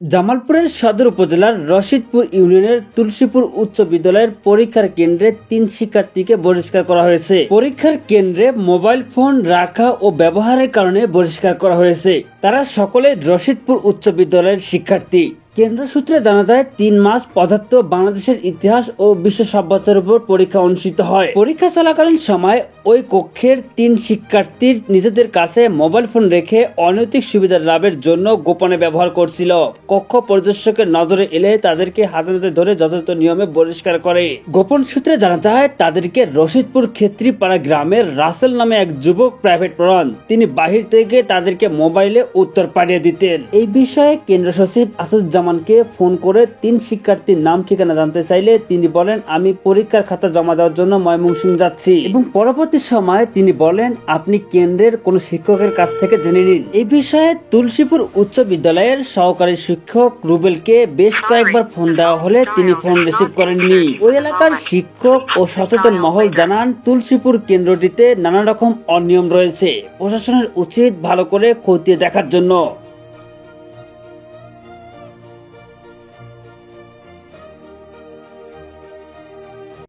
জামালপুরের সদর উপজেলার রশিদপুর ইউনিয়নের তুলসীপুর উচ্চ বিদ্যালয়ের পরীক্ষার কেন্দ্রে তিন শিক্ষার্থীকে বহিষ্কার করা হয়েছে। পরীক্ষার কেন্দ্রে মোবাইল ফোন রাখা ও ব্যবহারের কারণে বহিষ্কার করা হয়েছে। তারা সকলে রশিদপুর উচ্চ বিদ্যালয়ের শিক্ষার্থী। কেন্দ্র সূত্রে জানা যায়, তিন মাস পদার্থ বাংলাদেশের ইতিহাস ও বিশ্ব সভ্যতার উপর পরীক্ষা অনুষ্ঠিত হয়। পরীক্ষা চলাকালীন সময় ওই কক্ষের তিন শিক্ষার্থীর নিজেদের কাছে মোবাইল ফোন রেখে অনৈতিক সুবিধা লাভের জন্য গোপনে ব্যবহার করছিল। কক্ষ পরিদর্শকের নজরে এলে তাদেরকে হাতে হাতে ধরে যথাযথ নিয়মে বহিষ্কার করে। গোপন সূত্রে জানা যায়, তাদেরকে রশিদপুর ক্ষেত্রীপাড়া গ্রামের রাসেল নামে এক যুবক প্রাইভেট পড়ান। তিনি বাহির থেকে তাদেরকে মোবাইলে উত্তর পাঠিয়ে দিতেন। এই বিষয়ে কেন্দ্র সচিব আসাদুজ্জামানকে ফোন করে তিন শিক্ষার্থীর নাম, ঠিকানা জানতে চাইলে তিনি বলেন, আমি পরীক্ষার খাতা জমা দেওয়ার জন্য ময়মনসিং যাচ্ছি। এবং পরবর্তী সময়ে তিনি বলেন, আপনি কেন্দ্রের কোন শিক্ষকের কাছ থেকে জেনে নিন। এই বিষয়ে তুলসীপুর উচ্চ বিদ্যালয়ের সহকারী শিক্ষক রুবেলকে বেশ কয়েকবার ফোন দেওয়া হলে তিনি ফোন রিসিভ করেননি। ওই এলাকার শিক্ষক ও সচেতন মহল জানান, তুলসীপুর কেন্দ্রটিতে নানা রকম অনিয়ম রয়েছে। প্রশাসনের উচিত ভালো করে খতিয়ে দেখার জন্য।